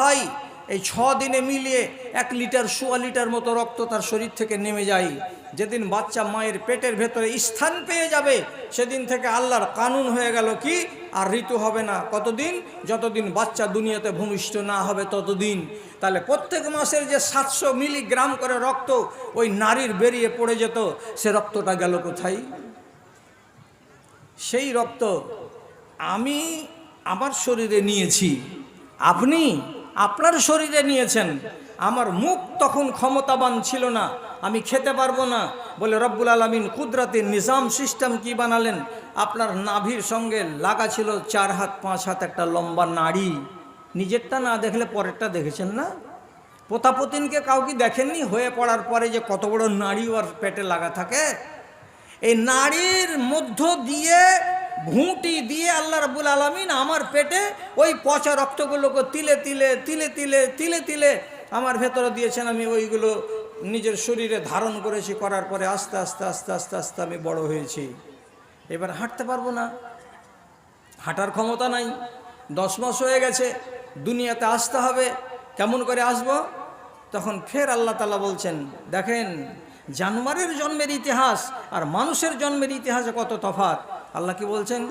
হয় এই ছ দিনে মিলিয়ে এক লিটার, সোয়া লিটার মতো রক্ত তার শরীর থেকে নেমে যায়। যেদিন বাচ্চা মায়ের পেটের ভেতরে স্থান পেয়ে যাবে, সেদিন থেকে আল্লাহর কানুন হয়ে গেল কি? আর ঋতু হবে না। কতদিন? যতদিন বাচ্চা দুনিয়াতে ভূমিষ্ঠ না হবে ততদিন। তাহলে প্রত্যেক মাসের যে সাতশো মিলিগ্রাম করে রক্ত ওই নারীর বেরিয়ে পড়ে যেত, সে রক্তটা গেল কোথায়? সেই রক্ত আমি আমার শরীরে নিয়েছি। আপনি? আপনার শরীরে নিয়েছেন। আমার মুখ তখন ক্ষমতাবান ছিল না। আমি খেতে পারব না। বলে রব্বুল আলমিন কুদরাতের নিজাম সিস্টেম কি বানালেন? আপনার নাভির সঙ্গে লাগা ছিল চার হাত, পাঁচ হাত একটা লম্বা নাড়ি। নিজেরটা না দেখলে পরেরটা দেখেছেন না? পোতাপতিনকে কাউকে দেখেননি? হয়ে পড়ার পরে যে কত বড় নাড়ি ওর পেটে লাগা থাকে? এই নাড়ির মধ্য দিয়ে ভুঁটি দিয়ে আল্লাহ রাবুল আলমিন আমার পেটে ওই পচা রক্তগুলোকে তিলে তিলে তিলে তিলে তিলে তিলে আমার ভেতরে দিয়েছেন আমি ওইগুলো নিজের শরীরে ধারণ করেছি, করার পরে আস্তে আস্তে আস্তে আস্তে আস্তে আমি বড় হয়েছি। এবার হাঁটতে পারব না। হাঁটার ক্ষমতা নাই। দশ মাস হয়ে গেছে, দুনিয়াতে আসতে হবে। কেমন করে আসব? তখন ফের আল্লাহ তালা বলছেন, দেখেন, জানোয়ারের জন্মের ইতিহাস আর মানুষের জন্মের ইতিহাসে কত তফাৎ। আল্লাহ কি বলছেন?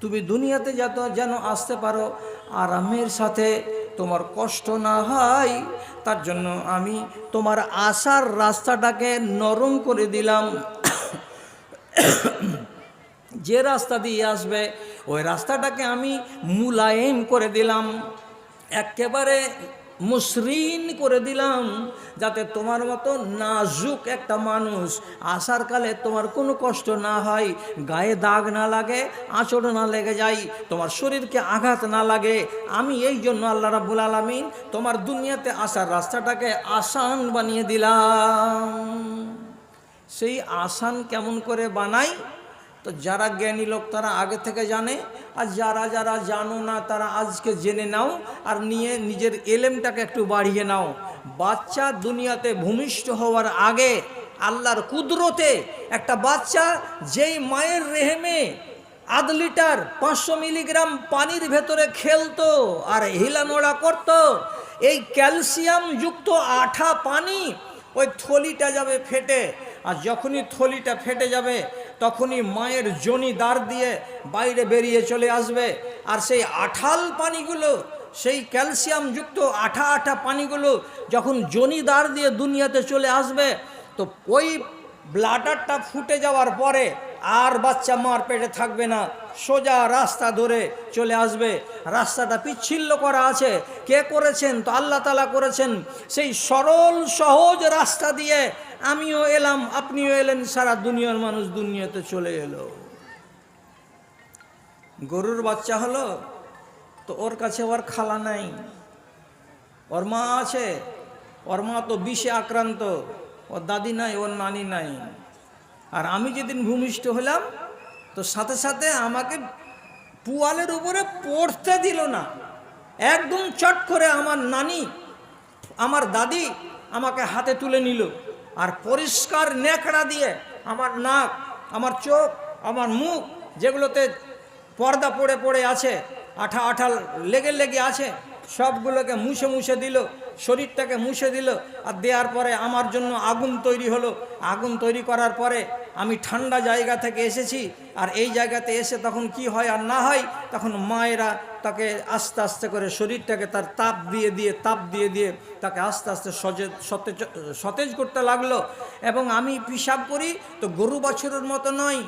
তুমি দুনিয়াতে যত যেন আসতে পারো আরামের সাথে তোমার কষ্ট না হয়, তার জন্য আমি তোমার আসার রাস্তাটাকে নরম করে দিলাম। যে রাস্তা দিয়ে আসবে, ওই রাস্তাটাকে আমি মুলায়েম করে দিলাম। একেবারে মসৃণ করে দিলাম যাতে তোমার মতো নাজুক একটা মানুষ আসার কালে তোমার কোনো কষ্ট না হয়, গায়ে দাগ না লাগে, আঁচড় না লেগে যায়, তোমার শরীরকে আঘাত না লাগে। আমি এই জন্য আল্লাহ রাবুল আলমিন তোমার দুনিয়াতে আসার রাস্তাটাকে আসান বানিয়ে দিলাম। সেই আসান কেমন করে বানাই? তো যারা জ্ঞানী লোক তারা আগে থেকে জানে, আর যারা যারা জানো না তারা আজকে জেনে নাও, আর নিয়ে নিজের এলেমটাকে একটু বাড়িয়ে নাও। বাচ্চা দুনিয়াতে ভূমিষ্ঠ হওয়ার আগে আল্লাহর কুদরতে একটা বাচ্চা যেই মায়ের রেহেমে আধ লিটার পাঁচশো মিলিগ্রাম পানির ভেতরে খেলতো আর হিলানোড়া করত, এই ক্যালসিয়াম যুক্ত আঠা পানি ওই থলিটা যাবে ফেটে আর যখনই থলিটা ফেটে যাবে, তখনই মায়ের জনি দাঁড় দিয়ে বাইরে বেরিয়ে চলে আসবে। আর সেই আঠাল পানিগুলো, সেই ক্যালসিয়ামযুক্ত আঠা আঠা পানিগুলো যখন জনি দাঁড় দিয়ে দুনিয়াতে চলে আসবে, তো ওই ব্লাডারটা ফুটে যাওয়ার পরে আর বাচ্চা মার পেটে থাকবে না। সোজা রাস্তা ধরে চলে আসবে। রাস্তাটা পিচ্ছিল্য করা আছে। কে করেছেন? তো আল্লাহ তালা করেছেন। সেই সরল, সহজ রাস্তা দিয়ে আমিও এলাম, আপনিও এলেন, সারা দুনিয়ার মানুষ দুনিয়াতে চলে এলো। গরুর বাচ্চা হলো, তো ওর কাছে ওর খালা নাই। ওর মা আছে, ওর মা তো বিষে আক্রান্ত। ওর দাদি নাই, ওর নানি নাই। আর আমি যেদিন ভূমিষ্ঠ হলাম তো সাথে সাথে আমাকে পুয়ালের উপরে পড়তে দিল না। একদম চট করে আমার নানি, আমার দাদি আমাকে হাতে তুলে নিল আর পরিষ্কার নেকড়া দিয়ে আমার নাক, আমার চোখ, আমার মুখ যেগুলোতে পর্দা পড়ে পড়ে আছে, আঠা আঠা লেগে লেগে আছে, সবগুলোকে মুছে মুছে দিল, শরীরটাকে মুছে দিল আর দেওয়ার পরে আমার জন্য আগুন তৈরি হলো। আগুন তৈরি করার পরে আমি ঠান্ডা জায়গা থেকে এসেছি, আর এই জায়গাতে এসে তখন কি হয় আর না হয়, তখন মায়েরা তাকে আস্তে আস্তে করে শরীরটাকে তার তাপ দিয়ে দিয়ে, তাপ দিয়ে দিয়ে তাকে আস্তে আস্তে সতেজ সতেজ করতে লাগল। এবং আমি পিসাব করি তো গরু বছরের মতো নয়।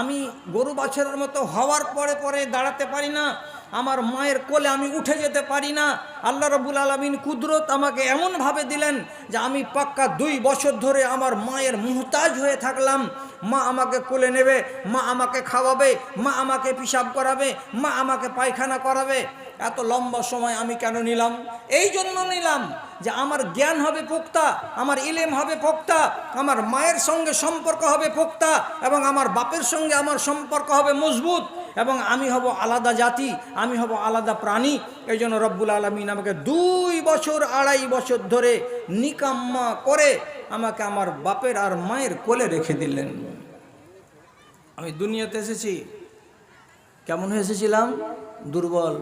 আমি গরু বাছরের মতো হওয়ার পরে পরে দাঁড়াতে পারি না। আমার মায়ের কোলে আমি উঠে যেতে পারি না। আল্লাহ রবুল আলমিন কুদরত আমাকে এমনভাবে দিলেন যে আমি পাক্কা দুই বছর ধরে আমার মায়ের মুহতাজ হয়ে থাকলাম। মা আমাকে কোলে নেবে, মা আমাকে খাওয়াবে, মা আমাকে পিসাব করাবে, মা আমাকে পায়খানা করাবে। এত লম্বা সময় আমি কেন নিলাম? এই জন্য নিলাম যে আমার জ্ঞান হবে পোক্তা, আমার ইলেম হবে পোক্তা, আমার মায়ের সঙ্গে সম্পর্ক হবে পোক্তা, এবং আমার বাপের সঙ্গে আমার সম্পর্ক হবে মজবুত। এবং আমি হব আলাদা জাতি, আমি হব আলাদা প্রাণী। এই জন্য রব্বুল আলমিন আমাকে দুই বছর, আড়াই বছর ধরে নিকাম্মা করে আমাকে আমার বাপের আর মায়ের কোলে রেখে দিলেন। আমি দুনিয়াতে এসেছি। কেমন হয়ে এসেছিলাম? দুর্বল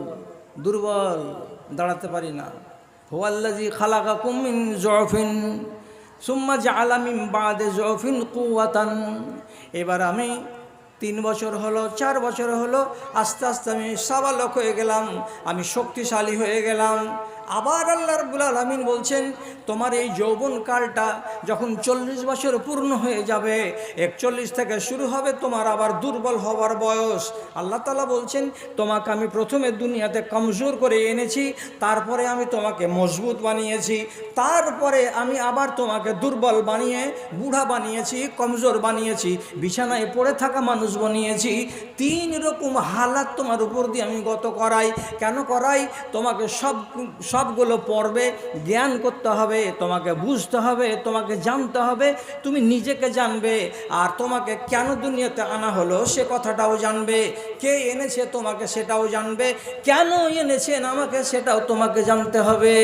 দুর্বল, দাঁড়াতে পারি না। হোয়াল্লাজি খালাকা কুমিন জফিন, সুম্মা জালামিন বাদে জফিন কুয়াতান এবার আমি তিন বছর হলো, চার বছর হলো, আস্তে আস্তে আমি সাবালক হয়ে গেলাম, আমি শক্তিশালী হয়ে গেলাম। আবার আল্লাহ রব্বুল আলমিন বলছেন, তোমার এই যৌবন কালটা যখন চল্লিশ বছর পূর্ণ হয়ে যাবে, একচল্লিশ থেকে শুরু হবে তোমার আবার দুর্বল হওয়ার বয়স। আল্লাহ তালা বলছেন, তোমাকে আমি প্রথমে দুনিয়াতে কমজোর করে এনেছি, তারপরে আমি তোমাকে মজবুত বানিয়েছি, তারপরে আমি আবার তোমাকে দুর্বল বানিয়ে, বুড়া বানিয়েছি, কমজোর বানিয়েছি, বিছানায় পড়ে থাকা মানুষ বানিয়েছি, তিন রকম হালাত তোমার উপর দিয়ে আমি গত করাই। কেন করাই? তোমাকে সব সবগুলো পর্বে জ্ঞান করতে হবে, তোমাকে বুঝতে হবে, তোমাকে জানতে হবে, তুমি নিজেকে জানবে, আর তোমাকে কেন দুনিয়াতে আনা হলো সে কথাটাও জানবে, কে এনেছে তোমাকে সেটাও জানবে, কেন এনেছেন আমাকে সেটাও তোমাকে জানতে হবে।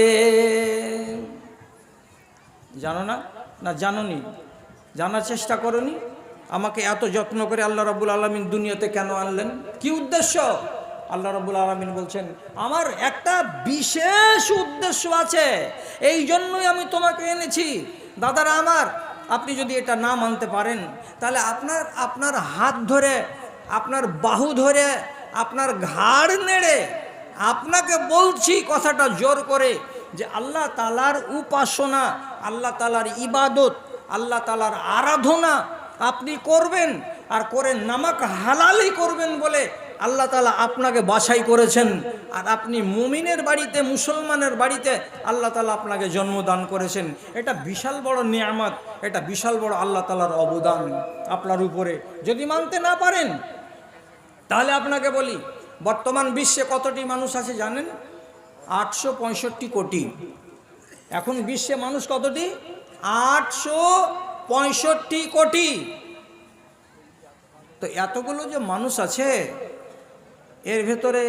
জানো না? না, জানোনি? জানার চেষ্টা করনি? আমাকে এত যত্ন করে আল্লাহ রাবুল আলমিন দুনিয়াতে কেন আনলেন? কি উদ্দেশ্য? আল্লাহ রাবুল আলমিন বলছেন, আমার একটা বিশেষ উদ্দেশ্য আছে এই জন্যই আমি তোমাকে এনেছি। দাদারা আমার, আপনি যদি এটা না মানতে পারেন, তাহলে আপনার আপনার হাত ধরে, আপনার বাহু ধরে, আপনার ঘাড় নেড়ে আপনাকে বলছি কথাটা জোর করে যে আল্লাহ তালার উপাসনা, আল্লাহ তালার ইবাদত, আল্লাহ তালার আরাধনা আপনি করবেন আর করে নামাক হালালি করবেন বলে আল্লাহ তালা আপনাকে বাছাই করেছেন। আর আপনি মুমিনের বাড়িতে, মুসলমানের বাড়িতে আল্লাহ তালা আপনাকে জন্মদান করেছেন। এটা বিশাল বড় নিয়ামত, এটা বিশাল বড় আল্লাহ তালার অবদান আপনার উপরে। যদি মানতে না পারেন, তাহলে আপনাকে বলি, বর্তমান বিশ্বে কতটি মানুষ আছে জানেন? আটশো পঁয়ষট্টি কোটি। এখন বিশ্বে মানুষ কতটি? আটশো পঁয়ষট্টি কোটি। তো এতগুলো যে মানুষ আছে এর ভেতরে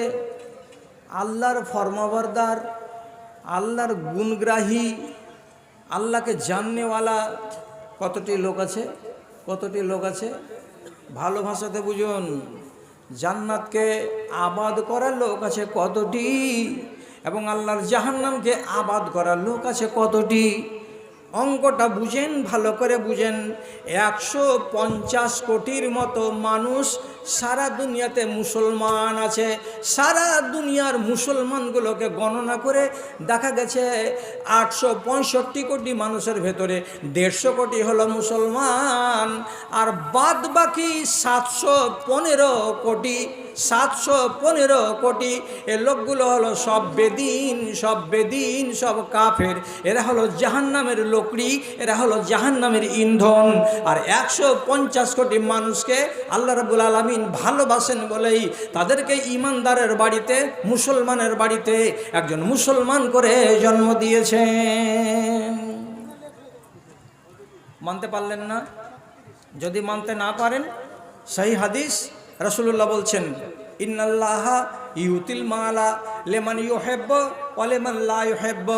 আল্লাহর ফর্মাবরদার, আল্লাহর গুণগ্রাহী, আল্লাহকে জাননেওয়ালা কতটি লোক আছে? কতটি লোক আছে? ভালো ভাষাতে বুঝুন, জান্নাতকে আবাদ করার লোক আছে কতটি এবং আল্লাহর জাহান্নামকে আবাদ করার লোক আছে কতটি? অঙ্কটা বুঝেন, ভালো করে বুঝেন। একশো পঞ্চাশ কোটির মতো মানুষ সারা দুনিয়াতে মুসলমান আছে। সারা দুনিয়ার মুসলমানগুলোকে গণনা করে দেখা গেছে আটশো পঁয়ষট্টি কোটি মানুষের ভেতরে দেড়শো কোটি হলো মুসলমান, আর বাদ বাকি সাতশো পনেরো কোটি, সাতশো পনেরো কোটি এ লোকগুলো হলো সব বেদিন সব বেদিন, সব কাফের। এরা হলো জাহান্নামের লোকড়ি এরা হলো জাহান্নামের ইন্ধন। আর একশো পঞ্চাশ কোটি মানুষকে আল্লাহ রাবুল আলমিন ভালোবাসেন বলেই তাদেরকে ইমানদারের বাড়িতে, মুসলমানের বাড়িতে একজন মুসলমান করে জন্ম দিয়েছেন। মানতে পারলেন না? যদি মানতে না পারেন, সেই হাদিস রসুল্লাহ বলছেন, ইন্নাল্লাহ ইউতিল মালা লেমান ইউ হেব্ব অলেমান লা ইউ হেব্ব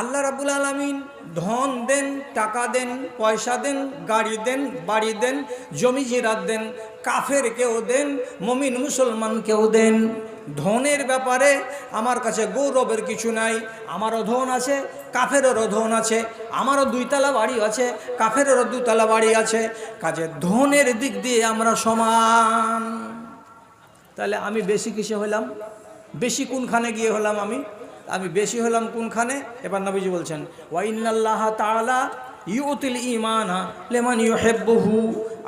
আল্লাহ রাবুল আলমিন ধন দেন, টাকা দেন, পয়সা দেন, গাড়ি দেন, বাড়ি দেন, জমি জিরাত দেন, কাফের কেউ দেন, মমিন মুসলমান কেউ দেন। ধনের ব্যাপারে আমার কাছে গৌরবের কিছু নাই, আমারও ধন আছে কাফেরও ধন আছে, আমারও দুইতলা বাড়ি আছে কাফেরও দুতলা বাড়ি আছে। কাজে ধনের দিক দিয়ে আমরা সমান। তাহলে আমি বেশি কিসে হলাম? বেশি কোনখানে গিয়ে হলাম আমি? আমি বেশি হলাম কোনখানে? এবার নবীজি বলছেন, ওয়াইনাল্লাহ তাআলা ইউতিল ইমানা লেমান ইউ ইউহেব্বহু।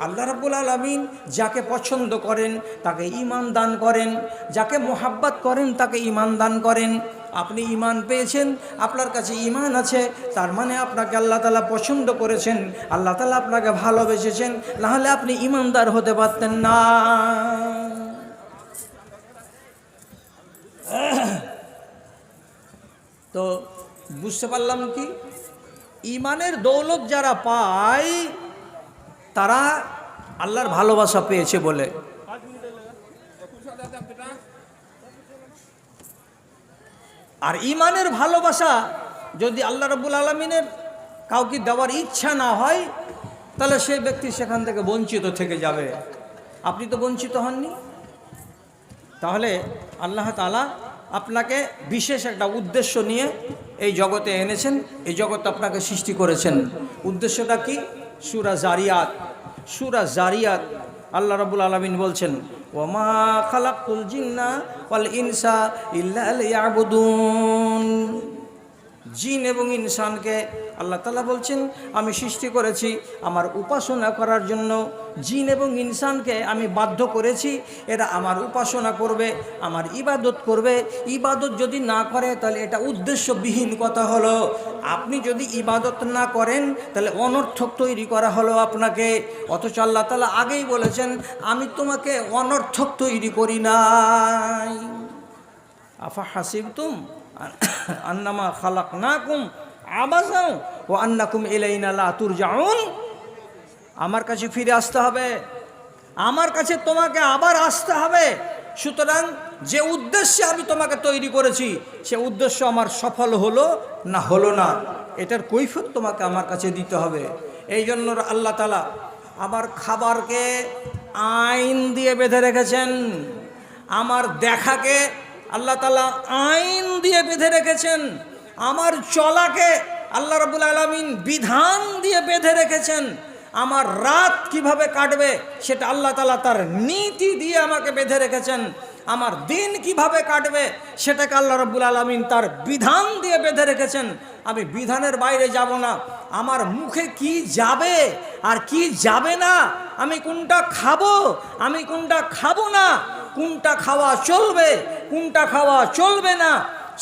আল্লাহ রাব্বুল আলামিন যাকে পছন্দ করেন, তাকে ইমান দান করেন, যাকে মোহাব্বত করেন, তাকে ইমান দান করেন। আপনি ইমান পেয়েছেন, আপনার কাছে ইমান আছে, তার মানে আপনাকে আল্লাহ তালা পছন্দ করেছেন, আল্লাহ তালা আপনাকে ভালোবেসেছেন নাহলে আপনি ইমানদার হতে পারতেন না। তো বুঝতে পারলাম কি? ইমানের দৌলত যারা পায়, তারা আল্লাহর ভালোবাসা পেয়েছে বলে। আর ইমানের ভালোবাসা যদি আল্লাহ রব্বুল আলমিনের কাউকে দেওয়ার ইচ্ছা না হয়, তাহলে সেই ব্যক্তি সেখান থেকে বঞ্চিত থেকে যাবে। আপনি তো বঞ্চিত হননি। তাহলে আল্লাহ তালা আপনাকে বিশেষ একটা উদ্দেশ্য নিয়ে এই জগতে এনেছেন, এই জগৎ আপনাকে সৃষ্টি করেছেন। উদ্দেশ্যটা কি? সুরা জারিয়াত। সুরা জারিয়াত, আল্লাহ রবুল আলমিন বলছেন ওমা খালাকুল জিন্না ইনসা ইল্লা লিয়াবুদুন। জিন এবং ইনসানকে আল্লাহ তালা বলছেন, আমি সৃষ্টি করেছি, আমার উপাসনা করার জন্য। জিন এবং ইনসানকে আমি বাধ্য করেছি, এরা আমার উপাসনা করবে, আমার ইবাদত করবে। ইবাদত যদি না করে, তাহলে এটা উদ্দেশ্যবিহীন কথা হলো। আপনি যদি ইবাদত না করেন, তাহলে অনর্থক তৈরি করা হলো আপনাকে। অথচ আল্লাহ তালা আগেই বলেছেন, আমি তোমাকে অনর্থক তৈরি করি নাই। আফা হাসিব তুম আন্নামা খালাক না কুম আবাসাও ও আন্নাকুম এলাইনা লা তুরজাউন। আমার কাছে ফিরে আসতে হবে। আমার কাছে তোমাকে আবার আসতে হবে। সুতরাং যে উদ্দেশ্যে আমি তোমাকে তৈরি করেছি, সে উদ্দেশ্য আমার সফল হলো না হলো না, এটার কৈফত তোমাকে আমার কাছে দিতে হবে। এই জন্য আল্লাহ তালা আমার খাবারকে আইন দিয়ে বেঁধে রেখেছেন। আমার দেখাকে আল্লাহ তালা আইন দিয়ে বেঁধে রেখেছেন। আমার চলাকে আল্লাহ রবুল আলমিন বিধান দিয়ে বেঁধে রেখেছেন। আমার রাত কীভাবে কাটবে সেটা আল্লাহ তালা তার নীতি দিয়ে আমাকে বেঁধে রেখেছেন। আমার দিন কীভাবে কাটবে সেটাকে আল্লাহ রব্বুল আলমিন তার বিধান দিয়ে বেঁধে রেখেছেন। আমি বিধানের বাইরে যাব না। আমার মুখে কি যাবে আর কি যাবে না? আমি কোনটা খাব? আমি কোনটা খাব না? কোনটা খাওয়া চলবে, কোনটা খাওয়া চলবে না,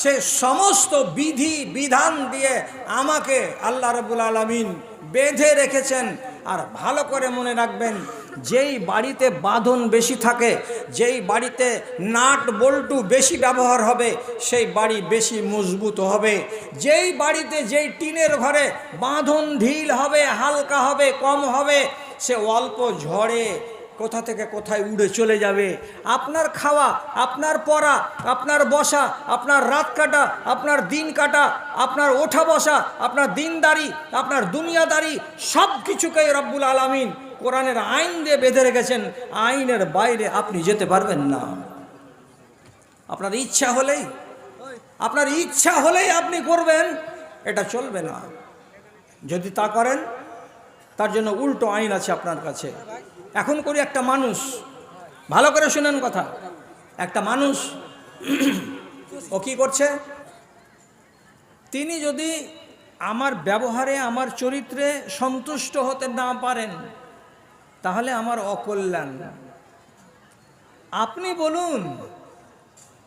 সে সমস্ত বিধি, বিধান দিয়ে আমাকে আল্লাহ রবুল আলমিন বেঁধে রেখেছেন। আর ভালো করে মনে রাখবেন, যেই বাড়িতে বাঁধন বেশি থাকে, যেই বাড়িতে নাট বল্টু বেশি ব্যবহার হবে, সেই বাড়ি বেশি মজবুত হবে। যেই বাড়িতে যেই টিনের ঘরে বাঁধন ঢিল হবে, হালকা হবে, কম হবে, সে অল্প ঝড়ে কোথা থেকে কোথায় উড়ে চলে যাবে? আপনার খাওয়া, আপনার পড়া, আপনার বসা, আপনার রাত কাটা, আপনার দিন কাটা, আপনার ওঠা বসা, আপনার দিনদারি আপনার দুনিয়াদারি সব কিছুকে রব্বুল আলমিন কোরআনের আইন দিয়ে বেঁধে রেখেছেন। আইনের বাইরে আপনি যেতে পারবেন না। আপনার ইচ্ছা হলেই, আপনার ইচ্ছা হলেই আপনি করবেন, এটা চলবে না। যদি তা করেন, তার জন্য উল্টো আইন আছে আপনার কাছে। এখন করি একটা মানুষ। ভালো করে শুনেন কথা। একটা মানুষ, ও কি করছে? তিনি যদি আমার ব্যবহারে, আমার চরিত্রে সন্তুষ্ট হতে না পারেন, তাহলে আমার অকল্যাণ। আপনি বলুন,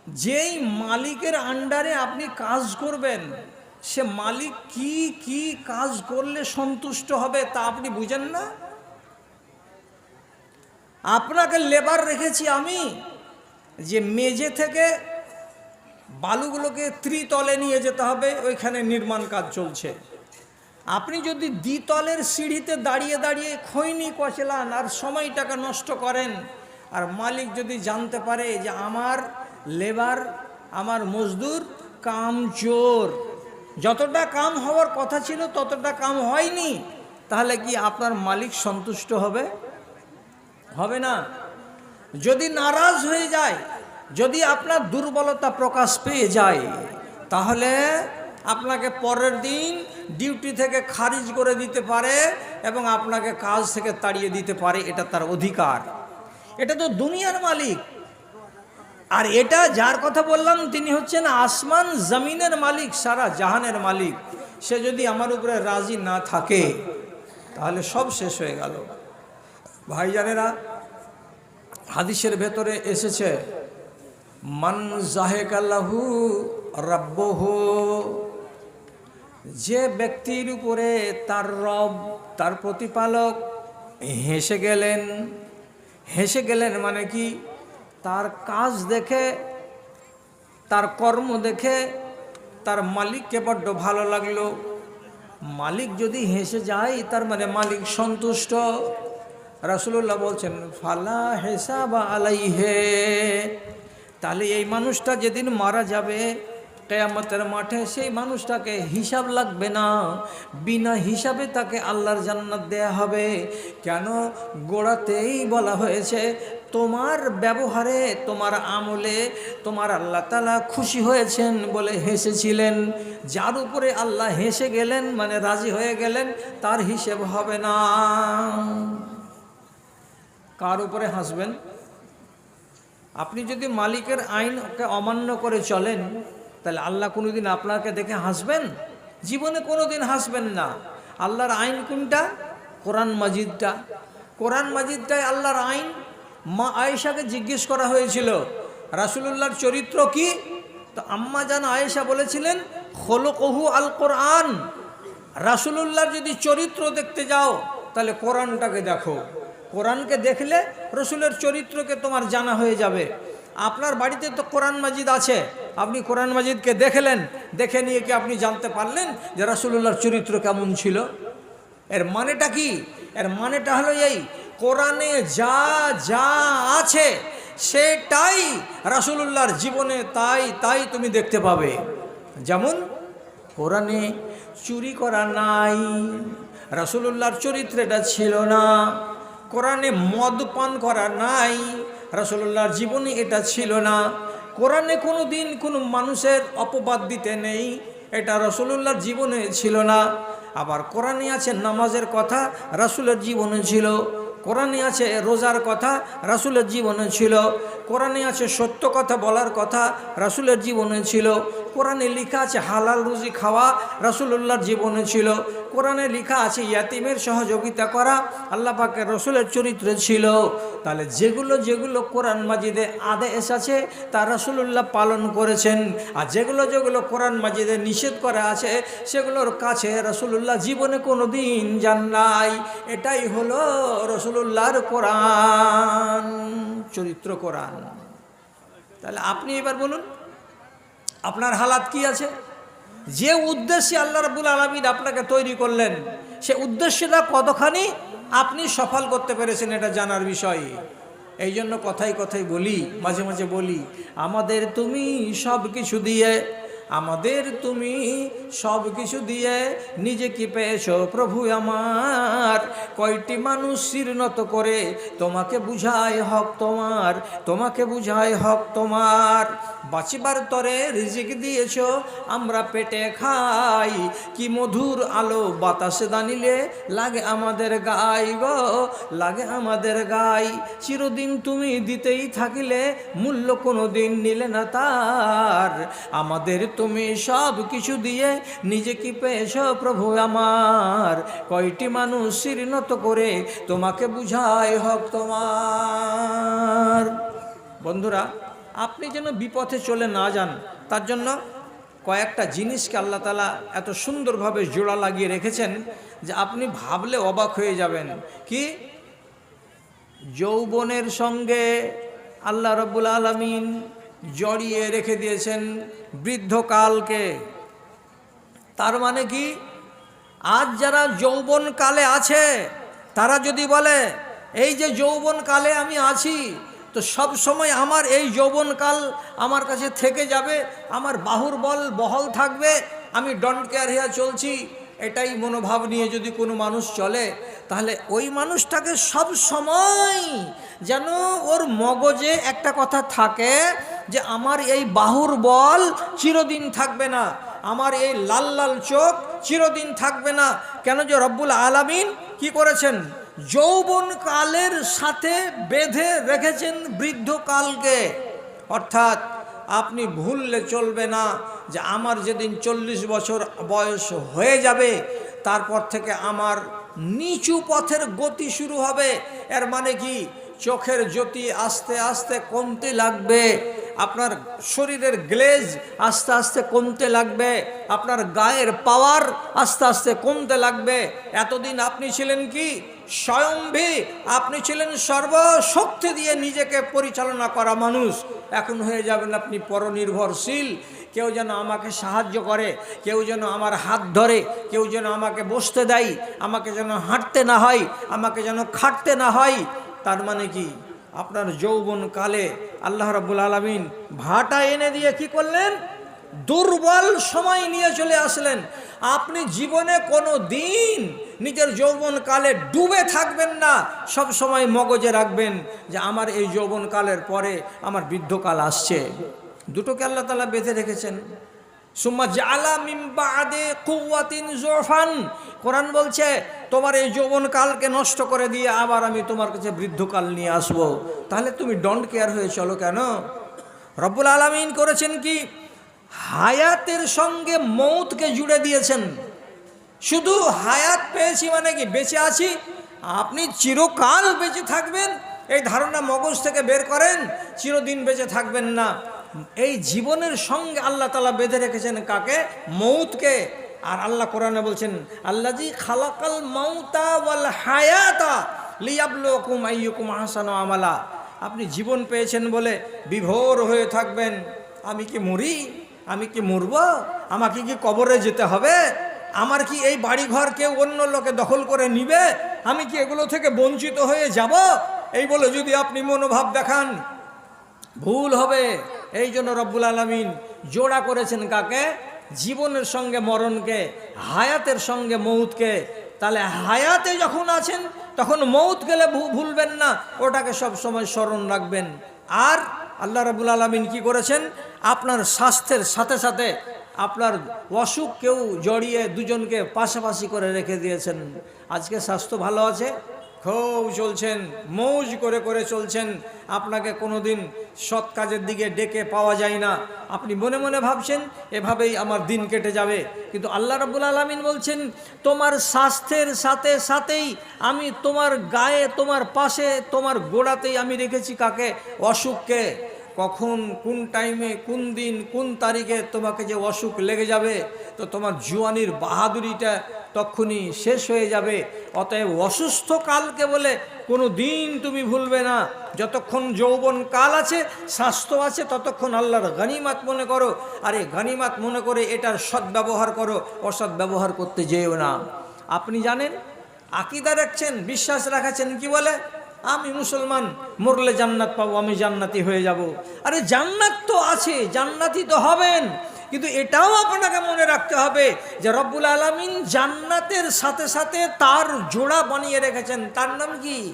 যেই মালিকের আন্ডারে আপনি কাজ করবেন, সে মালিক কি কি কাজ করলে সন্তুষ্ট হবে তা আপনি বুঝেন না? আপনাকে লেবার রেখেছি আমি যে মেজে থেকে বালুগুলোকে ত্রিতলে নিয়ে যেতে হবে, ওইখানে নির্মাণ কাজ চলছে। আপনি যদি দ্বিতলের সিঁড়িতে দাঁড়িয়ে দাঁড়িয়ে খৈনি কচলান আর সময়টাকে নষ্ট করেন, আর মালিক যদি জানতে পারে যে আমার লেবার আমার মজদুর কাম চোর যতটা কাম হওয়ার কথা ছিল ততটা কাম হয়নি, তাহলে কি আপনার মালিক সন্তুষ্ট হবে? হবে না। যদি নারাজ হয়ে যায়, যদি আপনার দুর্বলতা প্রকাশ পেয়ে যায়, তাহলে আপনাকে পরের দিন ডিউটি থেকে খারিজ করে দিতে পারে এবং আপনাকে কাজ থেকে তাড়িয়ে দিতে পারে, এটা তার অধিকার। এটা তো দুনিয়ার মালিক। আর এটা যার কথা বললাম, তিনি হচ্ছেন আসমান জমিনের মালিক, সারা জাহানের মালিক। সে যদি আমার উপরে রাজি না থাকে, তাহলে সব শেষ হয়ে গেল। ভাইজানেরা হাদিসের ভেতরে এসেছে, মান জাহেকাল্লাহু রাব্বহু যে ব্যক্তির উপরে তার রব, তার প্রতিপালক হেসে গেলেন। হেসে গেলেন মানে কি? তার কাজ দেখে, তার কর্ম দেখে, তার মালিককে বড্ড ভালো লাগল। মালিক যদি হেসে যায়, তার মানে মালিক সন্তুষ্ট। রাসুল্লাহ বলছেন, ফালা হেসা বা আলাইহে। তাহলে এই মানুষটা যেদিন মারা যাবে, কেয়ামতের মাঠে সেই মানুষটাকে হিসাব লাগবে না। বিনা হিসাবে তাকে আল্লাহর জান্নাত দেয়া হবে। কেন? গোড়াতেই বলা হয়েছে, তোমার ব্যবহারে, তোমার আমলে তোমার আল্লাহ তালা খুশি হয়েছেন বলে হেসেছিলেন। যার উপরে আল্লাহ হেসে গেলেন মানে রাজি হয়ে গেলেন, তার হিসেব হবে না। কার উপরে হাসবেন? আপনি যদি মালিকের আইনকে অমান্য করে চলেন, তাহলে আল্লাহ কোনোদিন আপনাকে দেখে হাসবেন? জীবনে কোনোদিন হাসবেন না। আল্লাহর আইন কোনটা? কোরআন মাজিদটা। কোরআন মাজিদটাই আল্লাহর আইন মা আয়েশাকে জিজ্ঞেস করা হয়েছিল, রাসুলুল্লাহর চরিত্র কি? তো আম্মা জান আয়েশা বলেছিলেন কহু আল কোরআন। রাসুলুল্লাহর যদি চরিত্র দেখতে যাও, তাহলে কোরআনটাকে দেখো। কোরআনকে দেখলে রসুলের চরিত্রকে তোমার জানা হয়ে যাবে। আপনার বাড়িতে তো কোরআন মাজিদ আছে। আপনি কোরআন মাজিদকে দেখলেন, দেখে নিয়ে কি আপনি জানতে পারলেন যে রাসুলুল্লাহর চরিত্র কেমন ছিল? এর মানেটা কি? এর মানেটা হলো এই, কোরআনে যা যা আছে, সেটাই রাসুলুল্লাহর জীবনে তাই তাই তুমি দেখতে পাবে। যেমন, কোরআনে চুরি করা নাই, রাসুলুল্লাহর চরিত্রটা ছিল না। কোরআনে মদ পান করা নাই। রাসুলুল্লাহর জীবনে এটা ছিল না। কোরআনে কোনো দিন কোনো মানুষের অপবাদ দিতে নেই। এটা রসুলুল্লাহর জীবনে ছিল না। আবার কোরআনে আছে নামাজের কথা, রাসুলের জীবনে ছিল। কোরআনে আছে রোজার কথা, রাসুলের জীবনে ছিল। কোরআনে আছে সত্য কথা বলার কথা, রাসুলের জীবনে ছিল। কোরআনে লেখা আছে হালাল রুজি খাওয়া, রাসুলুল্লাহর জীবনে ছিল। কোরআনে লেখা আছে, ইয়াতিমের সহযোগিতা করা আল্লাহ পাকের রসুলের চরিত্রে ছিল। তাহলে যেগুলো যেগুলো কোরআন মাজিদে আদেশ আছে, তা রাসুলুল্লাহ পালন করেছেন। আর যেগুলো যেগুলো কোরআন মাজিদে নিষেধ করা আছে, সেগুলোর কাছে রসুলুল্লাহ জীবনে কোনো দিন যান নাই। এটাই হলো রসুলুল্লাহর কোরআন, চরিত্র কোরআন। তাহলে আপনি এবার বলুন, আপনার হালাত কি আছে? যে উদ্দেশ্যে আল্লাহ রাবুল আলমিন আপনাকে তৈরি করলেন, সে উদ্দেশ্যটা কতখানি আপনি সফল করতে পেরেছেন এটা জানার বিষয়ে। এই জন্য কথাই কথাই বলি, মাঝে মাঝে বলি, আমাদের তুমি সব কিছু দিয়ে আমাদের তুমি সব কিছু দিয়ে নিজে কি পেয়েছ? প্রভু আমার, কয়টি মানুষ শিরনত করে তোমাকে বুঝায় হক তোমার, তোমাকে বুঝায় হক তোমার। বাঁচিবার তরে রিজিক দিয়েছ, আমরা পেটে খাই। কি মধুর আলো বাতাসে দানিলে লাগে আমাদের গাই গো, লাগে আমাদের গাই। চিরদিন তুমি দিতেই থাকিলে, মূল্য কোনো দিন নিলে না তার। আমাদের তুমি সব কিছু দিয়ে নিজে কি পেয়েছ প্রভু আমার। কয়টি মানুষ শিরিনত করে তোমাকে বুঝায় হক তোমার। বন্ধুরা, আপনি যেন বিপথে চলে না যান, তার জন্য কয়েকটা জিনিসকে আল্লাহ তালা এত সুন্দরভাবে জোড়া লাগিয়ে রেখেছেন যে আপনি ভাবলে অবাক হয়ে যাবেন। কি? যৌবনের সঙ্গে আল্লাহ রব্বুল আলমিন জড়িয়ে রেখে দিয়েছেন বৃদ্ধকালকে তার মানে কি? আজ যারা যৌবন কালে আছে, তারা যদি বলে, এই যে যৌবন কালে আমি আছি, তো সব সময় আমার এই যৌবনকাল আমার কাছে থেকে যাবে, আমার বাহুর বল বহল থাকবে, আমি ডন্ট কেয়ার হিয়া চলছি। এটাই মনোভাব নিয়ে যদি কোনো মানুষ চলে, তাহলে ওই মানুষটাকে সব সময় যেন ওর মগজে একটা কথা থাকে যে, আমার এই বাহুর বল চিরদিন থাকবে না, আমার এই লাল লাল চোখ চিরদিন থাকবে না। কেন যে রব্বুল আলামিন কি করেছেন? যৌবন কালের সাথে বেঁধে রেখেছেন বৃদ্ধকালকে অর্থাৎ আপনি ভুললে চলবে না যে আমার যেদিন চল্লিশ বছর বয়স হয়ে যাবে, তারপর থেকে আমার নিচু পথের গতি শুরু হবে। এর মানে কি? চোখের জ্যোতি আস্তে আস্তে কমতে লাগবে। আপনার শরীরের গ্লেজ আস্তে আস্তে কমতে লাগবে, আপনার গায়ের পাওয়ার আস্তে আস্তে কমতে লাগবে। এতদিন আপনি ছিলেন কি? স্বয়ম্ভী, আপনি ছিলেন সর্বশক্তি দিয়ে নিজেকে পরিচালনা করা মানুষ। এখন হয়ে যাবেন আপনি পরনির্ভরশীল। কেউ যেন আমাকে সাহায্য করে, কেউ যেন আমার হাত ধরে, কেউ যেন আমাকে বসতে দেয়, আমাকে যেন হাঁটতে না হয়, আমাকে যেন খাটতে না হয়, তার মানে কি? আপনার যৌবন কালে আল্লাহ রাবুল আলমিন ভাটা এনে দিয়ে কি করলেন? দুর্বল সময় নিয়ে চলে আসলেন। আপনি জীবনে কোনো দিন নিজের যৌবনকালে ডুবে থাকবেন না। সব সময় মগজে রাখবেন যে আমার এই যৌবনকালের পরে আমার বৃদ্ধকাল আসছে। দুটোকে আল্লাহ তালা বেঁধে রেখেছেন। সুম্মা জালা মিম্বাদে কুয়াতিন জোফান। কোরআন বলছে, তোমার এই যৌবন কালকে নষ্ট করে দিয়ে আবার আমি তোমার কাছে বৃদ্ধকাল নিয়ে আসব। তাহলে তুমি ডন্ট কেয়ার হয়ে চলো কেন? রব্বুল আলমিন করেছেন কি? হায়াতের সঙ্গে মৌতকে জুড়ে দিয়েছেন। শুধু হায়াত পেয়েছি মানে কি? বেঁচে আছি। আপনি চিরকাল বেঁচে থাকবেন। এই ধারণা মগজ থেকে বের করেন, চিরদিন বেঁচে থাকবেন না। এই জীবনের সঙ্গে আল্লাহ তালা বেঁধে রেখেছেন কাকে? মৌতকে আর আল্লাহ কোরআনে বলছেন আল্লাজি খালাকাল মাউতা ওয়াল হায়াতা লিয়াবলুকুম আইয়ুকুম আহসানু আমালা। আপনি জীবন পেয়েছেন বলে বিভোর হয়ে থাকবেন। আমি কি মরি? আমি কি মরব? আমাকে কি কবরে যেতে হবে? আমার কি এই বাড়িঘর কেউ অন্য লোকে দখল করে নিবে? আমি কি এগুলো থেকে বঞ্চিত হয়ে যাব? এই বলে যদি আপনি মনোভাব দেখান, ভুল হবে। এই জন্য রব্বুল আলমিন জোড়া করেছেন কাকে? জীবনের সঙ্গে মরণকে, হায়াতের সঙ্গে মৌতকে। তাহলে হায়াতে যখন আছেন, তখন মৌত গেলে ভুলবেন না, ওটাকে সব সময় স্মরণ রাখবেন। আর আল্লাহ রবুল আলমিন কি করেছেন? আপনার স্বাস্থ্যের সাথে সাথে আপনার অসুখ কেউ জড়িয়ে দুজনকে পাশাপাশি করে রেখে দিয়েছেন। আজকে স্বাস্থ্য ভালো আছে খুব চলছেন, মৌজ করে করে চলছেন। আপনাকে কোনো দিন সৎ কাজের দিকে ডেকে পাওয়া যায় না। আপনি মনে মনে ভাবছেন, এভাবেই আমার দিন কেটে যাবে। কিন্তু আল্লাহ রাবুল আলমিন বলছেন, তোমার স্বাস্থ্যের সাথে সাথেই আমি তোমার গায়ে, তোমার পাশে, তোমার গোড়াতেই আমি রেখেছি কাকে? অসুখকে। কখন, কোন টাইমে কোন দিন, কোন তারিখে তোমাকে যে অসুখ লেগে যাবে, তো তোমার জুয়ানির বাহাদুরিটা তখনই শেষ হয়ে যাবে। অতএব অসুস্থ কালকে বলে কোনো দিন তুমি ভুলবে না। যতক্ষণ যৌবন কাল আছে, স্বাস্থ্য আছে, ততক্ষণ আল্লাহর গানিমাত মনে করো। আর এই গানিমাত মনে করে এটার সদ্ব্যবহার করো অসৎ ব্যবহার করতে যেও না। আপনি জানেন, আকিদা রাখছেন, বিশ্বাস রাখাছেন কি বলে? আমি মুসলমান, মরলে জান্নাত পাবো, আমি জান্নাতি হয়ে যাব। আরে জান্নাত তো আছে জান্নাতি তো হবেন। কিন্তু এটাও আপনাকে মনে রাখতে হবে যে রব্বুল আলমিন জান্নাতের সাথে সাথে তার জোড়া বানিয়ে রেখেছেন। তার নাম কি?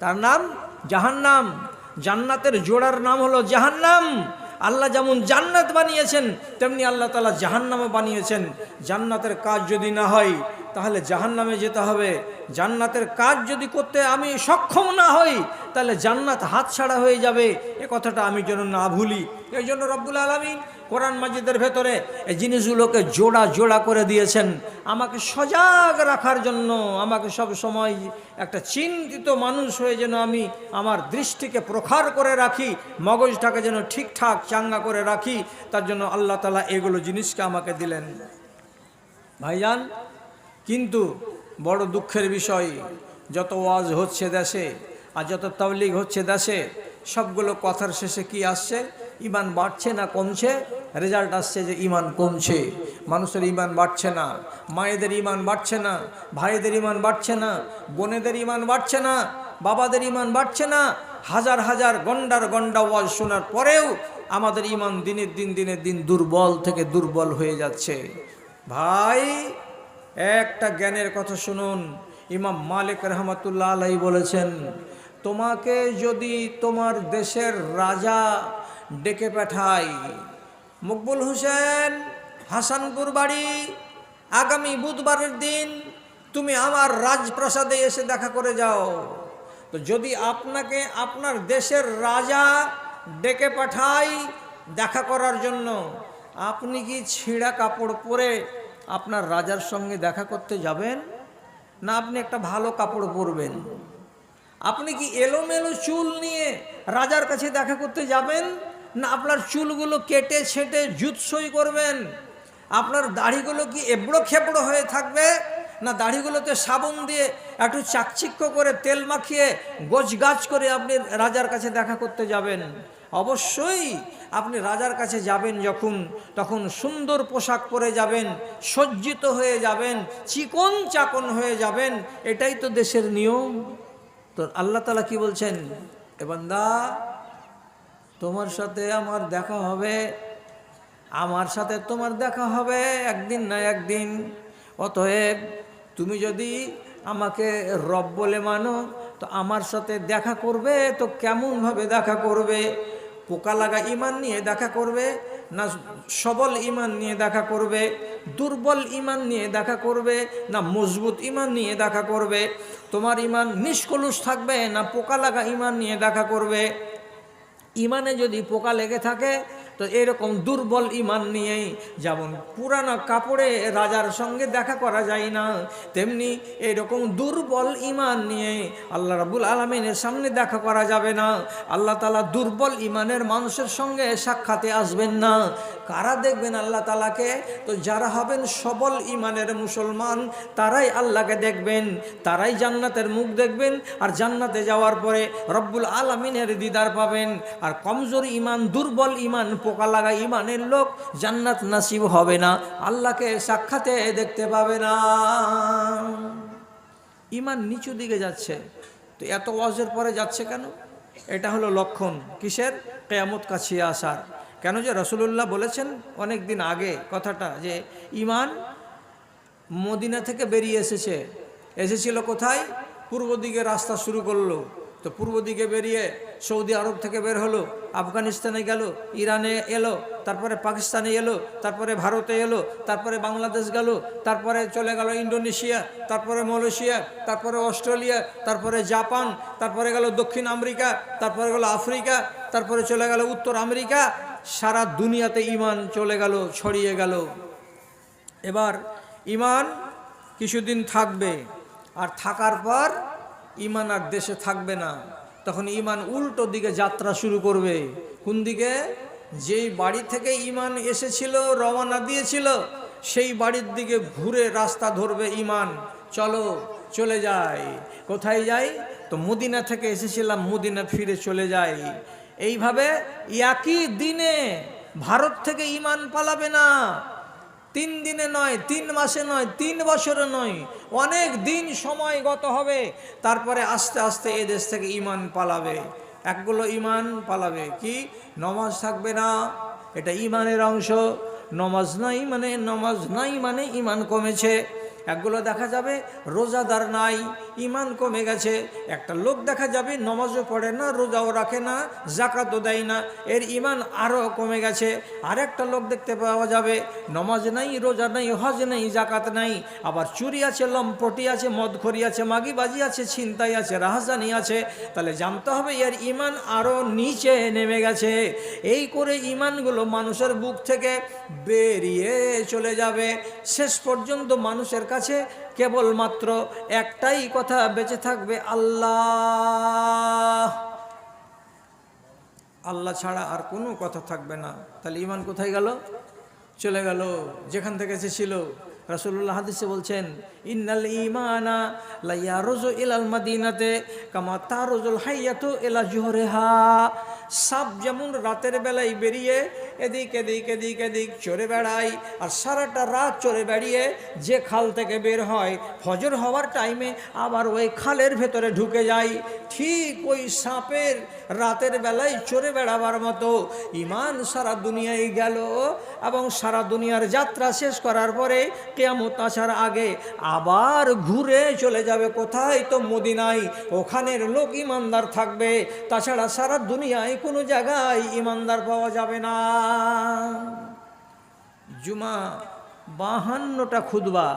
তার নাম জাহান্নাম। জান্নাতের জোড়ার নাম হলো জাহান্নাম। আল্লাহ যেমন জান্নাত বানিয়েছেন, তেমনি আল্লাহ তালা জাহান্নামও বানিয়েছেন। জান্নাতের কাজ যদি না হয়, তাহলে জাহান্নামে যেতে হবে। জান্নাতের কাজ যদি করতে আমি সক্ষম না হই, তাহলে জান্নাত হাতছাড়া হয়ে যাবে। এ কথাটা আমি যেন না ভুলি। এই জন্য রব্বুল আলমিন কোরআন মাজিদের ভেতরে এই জিনিসগুলোকে জোড়া জোড়া করে দিয়েছেন। আমাকে সজাগ রাখার জন্য, আমাকে সব সময় একটা চিন্তিত মানুষ হয়ে যেন আমি আমার দৃষ্টিকে প্রখার করে রাখি, মগজটাকে যেন ঠিকঠাক চাঙ্গা করে রাখি, তার জন্য আল্লাহ তালা এগুলো জিনিসকে আমাকে দিলেন। ভাইজান, কিন্তু বড় দুঃখের বিষয়, যত ওয়াজ হচ্ছে দেশে আর যত তাবলিগ হচ্ছে দেশে, সবগুলো কথার শেষে কি আসছে? ইমান বাড়ছে না কমছে? রেজাল্ট আসছে যে ইমান কমছে। মানুষের ইমান বাড়ছে না। মায়েদের ইমান বাড়ছে না। ভাইদের ইমান বাড়ছে না। বোনেদের ইমান বাড়ছে না। বাবাদের ইমান বাড়ছে না। হাজার হাজার গন্ডার গন্ডা ওয়াজ শোনার পরেও আমাদের ইমান দিনের দিন দিনের দিন দুর্বল থেকে দুর্বল হয়ে যাচ্ছে। ভাই, একটা জ্ঞানের কথা শুনুন। ইমাম মালিক রহমতুল্লাহ আলাই বলেছেন, তোমাকে যদি তোমার দেশের রাজা ডেকে পাঠাই। মকবুল হোসেন হাসানপুর বাড়ি আগামী বুধবারের দিন তুমি আমার রাজপ্রাসাদে এসে দেখা করে যাও। তো যদি আপনাকে আপনার দেশের রাজা ডেকে পাঠাই দেখা করার জন্য, আপনি কি ছিঁড়া কাপড় পরে আপনার রাজার সঙ্গে দেখা করতে যাবেন? না, আপনি একটা ভালো কাপড় পরবেন। আপনি কি এলোমেলো চুল নিয়ে রাজার কাছে দেখা করতে যাবেন? না আপনার চুলগুলো কেটে ছেটে জুৎসই করবেন। আপনার দাড়িগুলো কি এবড়ো খেবড়ো হয়ে থাকবে? না দাড়িগুলোতে সাবন দিয়ে একটু চাকচিক্য করে তেল মাখিয়ে গোছ গাছ করে আপনি রাজার কাছে দেখা করতে যাবেন। অবশ্যই আপনি রাজার কাছে যাবেন যখন, তখন সুন্দর পোশাক পরে যাবেন, সজ্জিত হয়ে যাবেন, চিকন চাকন হয়ে যাবেন, এটাই তো দেশের নিয়ম। তো আল্লাহ তালা কি বলছেন? এবার বান্দা তোমার সাথে আমার দেখা হবে। আমার সাথে তোমার দেখা হবে একদিন না একদিন। অতএব তুমি যদি আমাকে রব বলে মানো, তো আমার সাথে দেখা করবে, তো কেমনভাবে দেখা করবে? পোকা লাগা ইমান নিয়ে দেখা করবে, না সবল ইমান নিয়ে দেখা করবে, দুর্বল ইমান নিয়ে দেখা করবে, না মজবুত ইমান নিয়ে দেখা করবে? তোমার ইমান নিষ্কলুষ থাকবে, না পোকা লাগা ইমান নিয়ে দেখা করবে? ইমানে যদি পোকা লেগে থাকে তো এরকম দুর্বল ইমান নিয়েই যেমন পুরানো কাপড়ে রাজার সঙ্গে দেখা করা যায় না, তেমনি এরকম দুর্বল ইমান নিয়ে আল্লাহ রাবুল আলমিনের সামনে দেখা করা যাবে না। আল্লাহ তালা দুর্বল ইমানের মানুষের সঙ্গে সাক্ষাতে আসবেন না। কারা দেখবেন আল্লাহ তালাকে তো যারা হবেন সবল ইমানের মুসলমান, তারাই আল্লাহকে দেখবেন, তারাই জান্নাতের মুখ দেখবেন, আর জান্নাতে যাওয়ার পরে রব্বুল আলমিনের দিদার পাবেন। আর কমজোর ইমান, দুর্বল ইমান পোকা লাগা ইমানের লোক জান্নাত নাসিব হবে না, আল্লাহকে সাক্ষাতে দেখতে পাবে না। ইমান নিচু দিকে যাচ্ছে, তো এত ওয়াজের পরে যাচ্ছে কেন? এটা হলো লক্ষণ, কিসের? কেয়ামত কাছে আসার। কেন যে রসুল্লাহ বলেছেন অনেক দিন আগে কথাটা যে, ইমান মদিনা থেকে বেরিয়ে এসেছে। এসেছিল কোথায়? পূর্ব দিকে রাস্তা শুরু করল। তো পূর্ব দিকে বেরিয়ে সৌদি আরব থেকে বের হলো, আফগানিস্তানে গেল, ইরানে এলো, তারপরে পাকিস্তানে এলো, তারপরে ভারতে এলো, তারপরে বাংলাদেশ গেল, তারপরে চলে গেল ইন্ডোনেশিয়া তারপরে মালয়েশিয়া, তারপরে অস্ট্রেলিয়া, তারপরে জাপান, তারপরে গেল দক্ষিণ আমেরিকা, তারপরে গেল আফ্রিকা, তারপরে চলে গেল উত্তর আমেরিকা। সারা দুনিয়াতে ইমান চলে গেল, ছড়িয়ে গেল। এবার ইমান কিছুদিন থাকবে, আর থাকার পর ইমান আর দেশে থাকবে না। তখন ইমান উল্টো দিকে যাত্রা শুরু করবে। কোন দিকে? যেই বাড়ি থেকে ইমান এসেছিল, রওনা দিয়েছিল, সেই বাড়ির দিকে ঘুরে রাস্তা ধরবে ইমান চলো, চলে যাই। কোথায় যাই? তো মদিনা থেকে এসেছিলাম, মদিনা ফিরে চলে যাই। এইভাবে একই দিনে ভারত থেকে ইমান পালাবে না। তিন দিনে নয়, তিন মাসে নয়, তিন বছরে নয়, অনেক দিন সময় গত হবে, তারপরে আস্তে আস্তে এ দেশ থেকে ইমান পালাবে। একগুলো ইমান পালাবে, কি? নমাজ থাকবে না, এটা ইমানের অংশ, নমাজ নাই মানে নমাজ নাই মানে ইমান কমেছে। একগুলো দেখা যাবে, রোজাদার নাই ইমান কমে গেছে। একটা লোক দেখা যাবে, নমাজও পড়ে না, রোজাও রাখে না জাকাতও দেয় না, এর ইমান আরও কমে গেছে। আর একটা লোক দেখতে পাওয়া যাবে, নমাজ নাই, রোজা নাই, হজ নাই জাকাত নাই, আবার চুরি আছে, লম্পটি আছে, মদখরি আছে, মাগিবাজি আছে, ছিনতাই আছে, রাহাজানি আছে, তাহলে জানতে হবে এর ইমান আরও নিচে নেমে গেছে। এই করে ইমানগুলো মানুষের বুক থেকে বেরিয়ে চলে যাবে। শেষ পর্যন্ত মানুষের কাছে কেবলমাত্র একটাই কথা বেঁচে থাকবে, আল্লাহ। আল্লাহ ছাড়া আর কোনো কথা থাকবে না। তাহলে ইমান কোথায় গেল? চলে গেল, যেখান থেকে এসেছিল। রাসুল্লাহ হাদিসে বলছেন, ইন্নাল ইমানা লাইয়া রোজো ইলাল মাদিনাতে কামা তা রোজুল হাইয়াতো এলা জোহরেহা। সাপ যেমন রাতের বেলায় বেরিয়ে এদিক এদিক এদিক এদিক চড়ে বেড়ায়, আর সারাটা রাত চড়ে বেড়িয়ে যে খাল থেকে বের হয়, ফজর হওয়ার টাইমে আবার ওই খালের ভেতরে ঢুকে যায়। ঠিক ওই সাপের রাতের বেলায় চড়ে বেড়াবার মতো ইমান সারা দুনিয়ায় গেল এবং সারা দুনিয়ার যাত্রা শেষ করার পরে কেয়ামত আসার আগে আবার ঘুরে চলে যাবে। কোথায়? তো মদিনায়। ওখানের লোক ইমানদার থাকবে। তাছাড়া সারা দুনিয়ায় কোনো জায়গায় ইমানদার পাওয়া যাবে না। জুমা বাহান্নটা খুদবা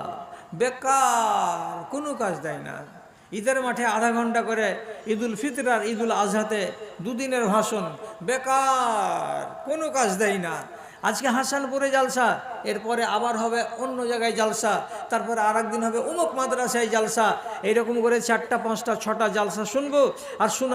বেকার, কোনো কাজ দেয় না। ঈদের মাঠে আধা ঘণ্টা করে ঈদুল ফিতর আর ঈদুল আজহাতে দুদিনের ভাষণ। বেকার, কোনো কাজ দেয় না। আজকে হাসানপুরে জালসা, এরপরে আবার হবে অন্য জায়গায় জালসা, তারপরে আর একদিন হবে উমুক মাদ্রাসায় জালসা। এইরকম করে চারটা, পাঁচটা, ছটা জালসা শুনব আর শোনা